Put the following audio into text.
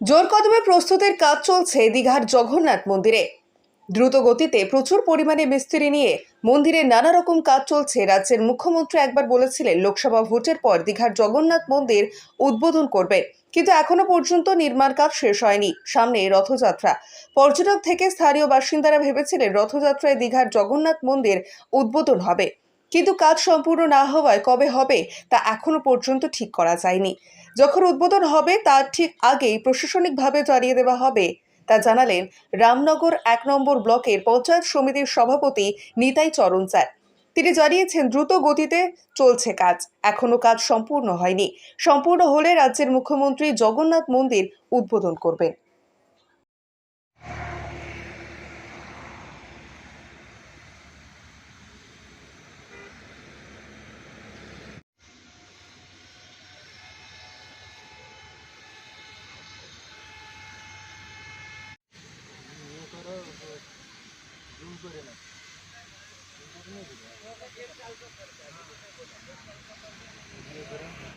জোর কদমে প্রস্তুতের কাজ চলছে দীঘার জগন্নাথ মন্দিরে। দ্রুত গতিতে প্রচুর পরিমাণে মিস্ত্রি নিয়ে মন্দিরে নানা রকম কাজ চলছে। রাজ্যের মুখ্যমন্ত্রী একবার বলেছিলেন, লোকসভা ভোটের পর দীঘার জগন্নাথ মন্দির উদ্বোধন করবে। কিন্তু এখনও পর্যন্ত নির্মাণ কাজ শেষ হয়নি। সামনে রথযাত্রা। পর্যটক থেকে স্থানীয় বাসিন্দারা ভেবেছিলেন, রথযাত্রায় দীঘার জগন্নাথ মন্দির উদ্বোধন হবে। কিন্তু কাজ সম্পূর্ণ না হওয়ায় কবে হবে তা এখনও পর্যন্ত ঠিক করা যায়নি। যখন উদ্বোধন হবে তার ঠিক আগেই প্রশাসনিকভাবে জানিয়ে দেওয়া হবে। তা জানালেন রামনগর এক নম্বর ব্লকের পঞ্চায়েত সমিতির সভাপতি নিতাই চরণ স্যার। তিনি জানিয়েছেন, দ্রুত গতিতে চলছে কাজ। এখনও কাজ সম্পূর্ণ হয়নি। সম্পূর্ণ হলে রাজ্যের মুখ্যমন্ত্রী জগন্নাথ মন্দির উদ্বোধন করবেন। করে না